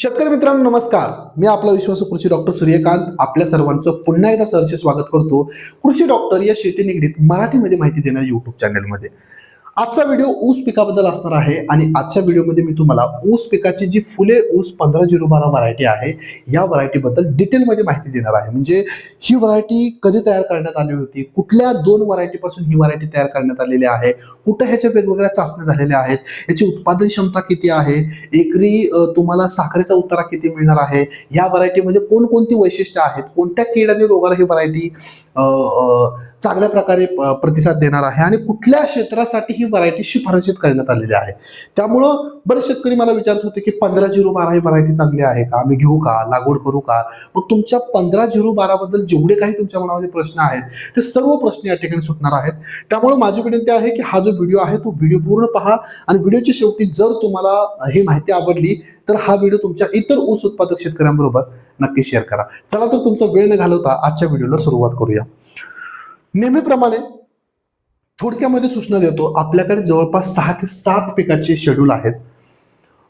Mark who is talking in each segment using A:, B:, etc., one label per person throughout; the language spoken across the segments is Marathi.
A: शेतकरी मित्रांनो नमस्कार. मी आपला विश्वास कृषी डॉक्टर सूर्यकांत. आपल्या सर्वांचं पुन्हा एकदा सरचे स्वागत करतो. कृषी डॉक्टर या शेती निगडीत मराठीमध्ये माहिती देणाऱ्या युट्यूब चॅनलमध्ये आजचा व्हिडिओ ऊस पिकाबद्दल असणार आहे आणि आजच्या व्हिडिओमध्ये मी तुम्हाला ऊस पिकाची जी फुले ऊस पंधरा झिरो बारा व्हरायटी आहे या व्हरायटीबद्दल डिटेलमध्ये माहिती देणार आहे. म्हणजे ही व्हरायटी कधी तयार करण्यात आली होती? कुठल्या दोन व्हरायटीपासून ही व्हरायटी तयार करण्यात आलेली आहे? कुठं ह्याच्या वेगवेगळ्या चाचण्या झालेल्या आहेत? याची उत्पादन क्षमता किती आहे? एकरी तुम्हाला साखरेचा उतारा किती मिळणार आहे? या व्हरायटीमध्ये कोणकोणती वैशिष्ट्य आहेत? कोणत्या कीड आणि रोगाला ही व्हरायटी चांगल्या प्रकारे प्रतिसाद देणार आहे आणि कुठल्या क्षेत्रासाठी ही व्हरायटी शिफारशीत करण्यात आलेली आहे. त्यामुळं बरेच शेतकरी मला विचारत होते की पंधरा झिरो बारा ही व्हरायटी चांगली आहे का? आम्ही घेऊ का? लागवड करू का? मग तुमच्या पंधरा झिरो बारा बद्दल जेवढे काही तुमच्या मनामध्ये प्रश्न आहेत ते सर्व प्रश्न या ठिकाणी सुटणार आहेत. त्यामुळे माझी विनंती आहे की हा जो व्हिडिओ आहे तो व्हिडिओ पूर्ण पहा आणि व्हिडिओच्या शेवटी जर तुम्हाला ही माहिती आवडली तर हा व्हिडिओ तुमच्या इतर ऊस उत्पादक शेतकऱ्यांबरोबर नक्की शेअर करा. चला तर तुमचा वेळ न घालवता आजच्या व्हिडिओला सुरुवात करूया. नेहमीप्रमाणे थोडक्यामध्ये सूचना देतो आपल्याकडे जवळपास सहा ते सात पिकाचे शेड्यूल आहेत.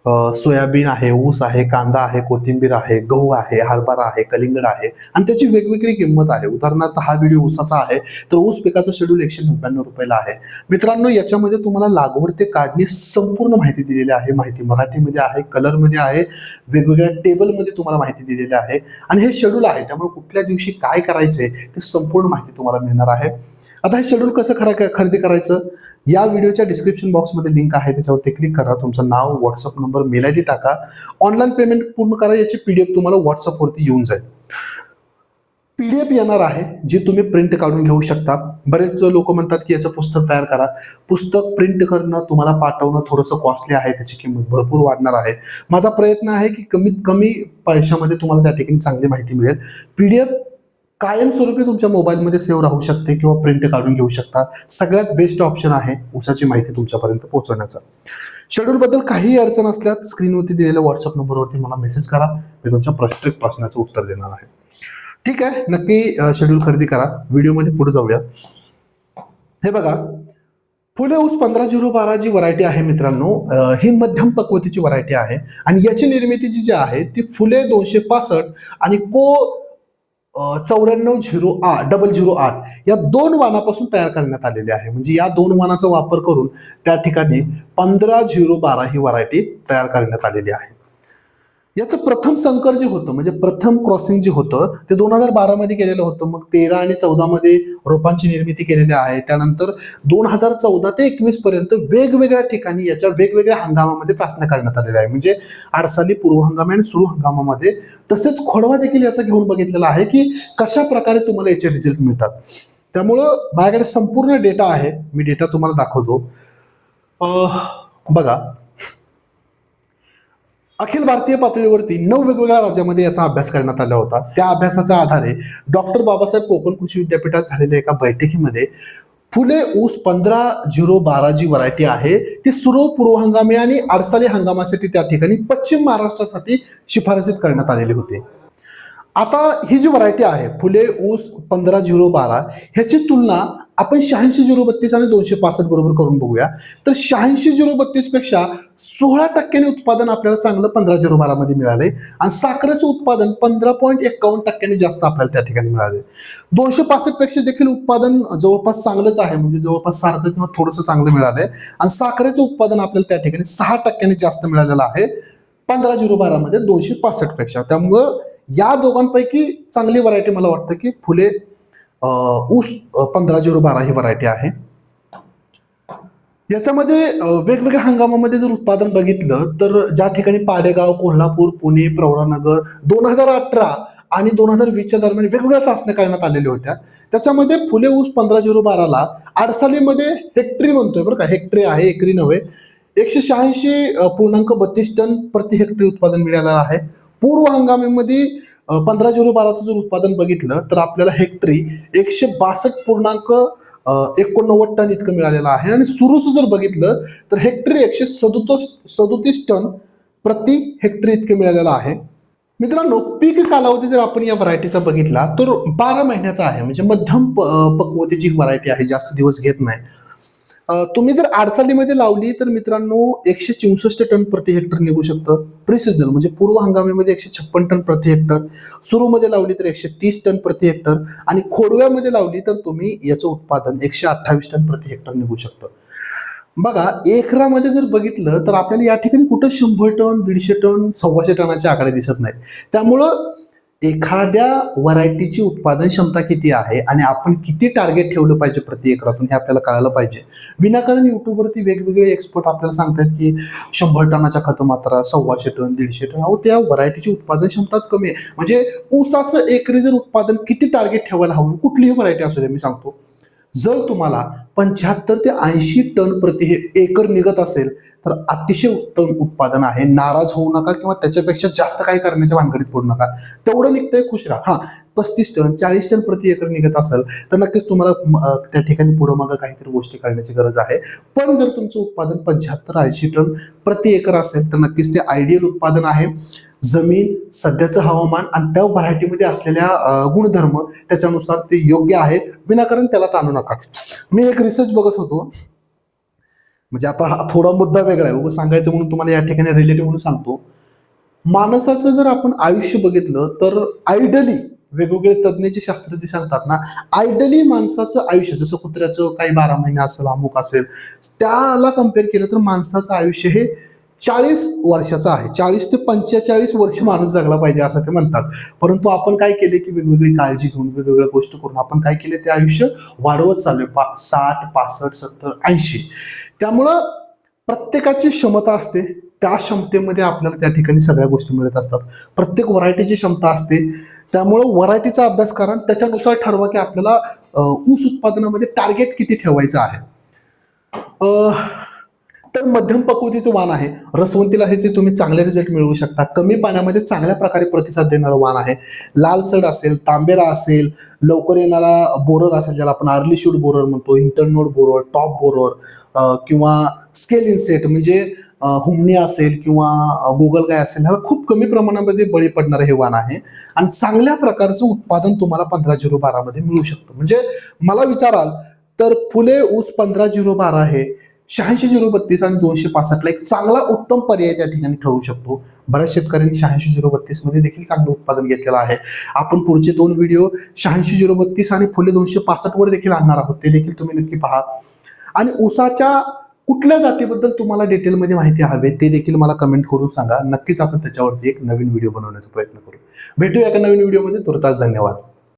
A: सोयाबीन आहे ऊस आहे कांदा आहे कोथिंबीर आहे गहू आहे हरभरा आहे कलिंगड आहे आणि त्याची वेगवेगळी किंमत आहे. उदाहरणार्थ हा व्हिडिओ ऊसाचा आहे तर ऊस पिकाचं शेड्यूल एकशे नव्याण्णव रुपयाला आहे. मित्रांनो याच्यामध्ये तुम्हाला लागवड ते काढणी संपूर्ण माहिती दिलेली आहे. माहिती मराठीमध्ये आहे कलरमध्ये आहे वेगवेगळ्या टेबलमध्ये तुम्हाला माहिती दिलेली आहे. आणि हे शेड्यूल आहे त्यामुळे कुठल्या दिवशी काय करायचंय ते संपूर्ण माहिती तुम्हाला मिळणार आहे. आता हे शेड्यूल कसं खरा खरेदी करायचं? या व्हिडिओच्या डिस्क्रिप्शन बॉक्समध्ये लिंक आहे त्याच्यावरती क्लिक करा. तुमचं नाव WhatsApp number mail I D टाका. ऑनलाईन पेमेंट पूर्ण करा याची पीडीएफ तुम्हाला व्हॉट्सअपवरती येऊन जाईल. पीडीएफ येणार आहे जी तुम्ही प्रिंट काढून घेऊ शकता. बरेच लोक म्हणतात की याचं पुस्तक तयार करा. पुस्तक प्रिंट करणं तुम्हाला पाठवणं थोडंसं कॉस्टली आहे त्याची किंमत भरपूर वाढणार आहे. माझा प्रयत्न आहे की कमीत कमी पैशामध्ये तुम्हाला त्या ठिकाणी चांगली माहिती मिळेल. पीडीएफ कायमस्वरूपी तुमच्या मोबाईलमध्ये सेव्ह राहू शकते किंवा प्रिंट काढून घेऊ शकता. सगळ्यात बेस्ट ऑप्शन आहे उसाची माहिती तुमच्यापर्यंत पोहोचवण्याचा. शेड्यूलबद्दल काही अडचण असल्यास स्क्रीनवरती दिलेल्या व्हॉट्सअप नंबरवरती मला मेसेज करा. मी तुमच्या प्रत्येक प्रश्नाचं उत्तर देणार आहे. ठीक आहे नक्की शेड्यूल खरेदी करा. व्हिडिओमध्ये पुढे जाऊया. हे बघा फुले ऊस पंधरा झिरो बारा जी व्हरायटी आहे मित्रांनो. ही मध्यम पक्वतीची व्हरायटी आहे. आणि याची निर्मिती जी जी आहे ती फुले दोनशे पासष्ट आणि को चौऱ्याण्णव झिरो आठ डबल झिरो आठ या दोन वानापासून तयार करण्यात आलेले आहे. म्हणजे या दोन वानाचा वापर करून त्या ठिकाणी पंधरा झिरो बारा ही व्हरायटी तयार करण्यात आलेली आहे. याचं प्रथम संकर जे होतं म्हणजे प्रथम क्रॉसिंग जे होतं ते दोन हजार बारामध्ये केलेलं होतं. मग तेरा आणि चौदामध्ये रोपांची निर्मिती केलेली आहे. त्यानंतर दोन हजार चौदा ते एकवीस पर्यंत वेगवेगळ्या ठिकाणी याच्या वेगवेगळ्या हंगामामध्ये चाचण्या करण्यात आलेल्या आहे म्हणजे आडसाली पूर्व हंगाम आणि सुरू हंगामामध्ये. तसेच खोडवा देखील याचा घेऊन बघितलेला आहे की कशा प्रकारे तुम्हाला याचे रिझल्ट मिळतात. त्यामुळं माझ्याकडे संपूर्ण डेटा आहे. मी डेटा तुम्हाला दाखवतो. बघा. अखिल भारतीय पातळीवरती नऊ वेगवेगळ्या राज्यामध्ये याचा अभ्यास करण्यात आला होता. त्या अभ्यासाच्या आधारे डॉक्टर बाबासाहेब कोकण कृषी विद्यापीठात झालेल्या एका बैठकीमध्ये फुले ऊस पंधरा झिरो बारा जी व्हरायटी आहे ती सुरू पूर्व हंगामी आणि अडसाली हंगामासाठी त्या ठिकाणी पश्चिम महाराष्ट्रासाठी शिफारसीत करण्यात आलेली होती. आता ही जी व्हरायटी आहे फुले ऊस पंधरा झिरो बारा ह्याची तुलना आपण शहाऐंशी झिरो बत्तीस आणि दोनशे पासष्ट बरोबर करून बघूया. तर शहाऐंशी झिरो बत्तीसपेक्षा सोळा टक्क्याने उत्पादन आपल्याला चांगलं पंधरा झिरो बारामध्ये मिळाले. आणि साखरेचं उत्पादन पंधरा पॉईंट एकावन्न टक्क्यांनी जास्त आपल्याला त्या ठिकाणी मिळाले. दोनशे पासष्टपेक्षा देखील उत्पादन जवळपास चांगलंच आहे म्हणजे जवळपास सारखं किंवा थोडंसं चांगलं मिळालंय. आणि साखरेचं उत्पादन आपल्याला त्या ठिकाणी सहा टक्क्याने जास्त मिळालेलं आहे पंधरा झिरो बारामध्ये दोनशे पासष्टपेक्षा. त्यामुळं या दोघांपैकी चांगली व्हरायटी मला वाटतं की फुले ऊस पंधरा झिरो बारा ही व्हरायटी आहे. याच्यामध्ये वेगवेगळ्या हंगामामध्ये जर उत्पादन बघितलं तर ज्या ठिकाणी पाडेगाव कोल्हापूर पुणे प्रवरानगर दोन हजार अठरा आणि दोन हजार वीसच्या दरम्यान वेगवेगळ्या चाचण्या करण्यात आलेल्या होत्या. त्याच्यामध्ये फुले ऊस पंधरा झिरो बाराला आडसालीमध्ये हेक्टरी म्हणतोय बरं का. हेक्टरी आहे एकरी नव्हे. एकशे शहाऐंशी पूर्णांक बत्तीस टन प्रति हेक्टरी उत्पादन मिळालेलं आहे. पूर्व हंगामीमध्ये पंधरा झिरो बाराचं जर उत्पादन बघितलं तर आपल्याला हेक्टरी एकशे बासष्ट पूर्णांक एकोणनव्वद टन इतकं मिळालेलं आहे. आणि सुरूचं जर बघितलं तर हेक्टरी एकशे सदुतोस सदोतीस टन प्रति हेक्टरी इतकं मिळालेलं आहे. मित्रांनो पीक कालावधी जर आपण या व्हरायटीचा बघितला तर बारा महिन्याचा आहे. म्हणजे मध्यम प- पक्वतेची व्हरायटी आहे जास्त दिवस घेत नाही. तुम्ही जर आडसालीमध्ये लावली तर मित्रांनो एकशे चौसष्ट टन प्रति हेक्टर निघू शकतं. प्रिसिजनल म्हणजे पूर्व हंगामामध्ये एकशे छप्पन टन प्रति हेक्टर. सुरूमध्ये लावली तर एकशे तीस टन प्रति हेक्टर. आणि खोडव्यामध्ये लावली तर तुम्ही याचं उत्पादन एकशे अठ्ठावीस टन प्रति हेक्टर निघू शकतं. बघा एकरामध्ये जर बघितलं तर आपल्याला या ठिकाणी कुठं शंभर टन दीडशे टन सव्वाशे टनाचे आकडे दिसत नाहीत. त्यामुळं एखाद्या व्हरायटीची उत्पादन क्षमता किती आहे आणि आपण किती टार्गेट ठेवलं पाहिजे प्रति एकरातून हे आपल्याला कळायला पाहिजे. विनाकारण युट्यूबवरती वेगवेगळे एक्सपर्ट आपल्याला सांगतात की शंभर टनाच्या खत मात्रा सव्वाशे टन दीडशे टन अहो त्या व्हरायटीची उत्पादन क्षमताच कमी आहे. म्हणजे ऊसाचं एकरी जर उत्पादन किती टार्गेट ठेवायला हवं? कुठलीही व्हरायटी असू दे मी सांगतो. जर तुम्हाला पंच्याहत्तर ते ऐंशी टन प्रति हे एकर निघत असेल तर अतिशय उत्तम उत्पादन आहे. नाराज होऊ नका किंवा त्याच्यापेक्षा जास्त काही करण्याच्या भानगडीत पडू नका. तेवढं निघतंय खुश राहा. हा पस्तीस टन चाळीस टन प्रति एकर निघत असेल तर नक्कीच तुम्हाला त्या ठिकाणी पुढं मागं काहीतरी गोष्टी करण्याची गरज आहे. पण जर तुमचं उत्पादन पंच्याहत्तर ऐंशी टन प्रति एकर असेल तर नक्कीच ते आयडियल उत्पादन आहे. जमीन सध्याचं हवामान आणि त्या व्हरायटीमध्ये असलेल्या गुणधर्म त्याच्यानुसार ते योग्य आहे विनाकारण त्याला ताणू नका. मी एक रिसर्च बघत होतो. म्हणजे आता हा थोडा मुद्दा वेगळा आहे. उगाच सांगायचं म्हणून तुम्हाला या ठिकाणी रिलेटिव्ह म्हणून सांगतो. माणसाचं जर आपण आयुष्य बघितलं तर आयडली वेगवेगळे तज्ज्ञाचे शास्त्रज्ञ सांगतात ना आयडली माणसाचं आयुष्य जसं कुत्र्याचं काही बारा महिने असेल अमुक असेल त्याला कंपेअर केलं तर माणसाचं आयुष्य हे चाळीस वर्षाचा आहे. चाळीस ते पंचेचाळीस वर्ष माणूस जगला पाहिजे असं ते म्हणतात. परंतु आपण काय केले की वेगवेगळी काळजी घेऊन वेगवेगळ्या गोष्टी करून आपण काय केले? ते आयुष्य वाढवत चाललोय. पा साठ पासष्ट सत्तर ऐंशी. त्यामुळं प्रत्येकाची क्षमता असते. त्या क्षमतेमध्ये आपल्याला त्या ठिकाणी सगळ्या गोष्टी मिळत असतात. प्रत्येक व्हरायटीची क्षमता असते. त्यामुळं व्हरायटीचा अभ्यास करा त्याच्यानुसार ठरवा की आपल्याला ऊस उत्पादनामध्ये टार्गेट किती ठेवायचं आहे. तर मध्यम पकवतीचं वाण आहे. रसवंतीला हे जे तुम्ही चांगले रिझल्ट मिळवू शकता. कमी पाण्यामध्ये चांगल्या प्रकारे प्रतिसाद देणारं वाण आहे. लाल चढ असेल तांबेरा असेल लवकर येणारा बोरर असेल ज्याला आपण अर्ली शूट बोरर म्हणतो इंटरनोड बोरर टॉप बोरर किंवा स्केल इन्सेट म्हणजे हुमणी असेल किंवा गोगलगाय असेल ह्याला खूप कमी प्रमाणामध्ये बळी पडणारं हे वाण आहे. आणि चांगल्या प्रकारचं उत्पादन तुम्हाला पंधरा झिरो बारामध्ये मिळू शकतं. म्हणजे मला विचाराल तर फुले ऊस पंधरा झिरो बारा हे शहाऐंशी झिरो बत्तीस आणि दोनशे पासष्टला एक चांगला उत्तम पर्याय त्या ठिकाणी ठरू शकतो. बऱ्याच शेतकऱ्यांनी शहाऐंशी झिरो बत्तीसमध्ये देखील चांगलं उत्पादन घेतलेलं आहे. आपण पुढचे दोन व्हिडिओ शहाऐंशी झिरो बत्तीस आणि फुले दोनशे पासष्ट वर देखील आणणार आहोत. ते देखील तुम्ही नक्की पहा. आणि ऊसाच्या कुठल्या जातीबद्दल तुम्हाला डिटेलमध्ये माहिती हवे ते देखील मला कमेंट करून सांगा. नक्कीच आपण त्याच्यावरती एक नवीन व्हिडिओ बनवण्याचा प्रयत्न करू. भेटूया एका नवीन व्हिडिओमध्ये तुर्तास धन्यवाद.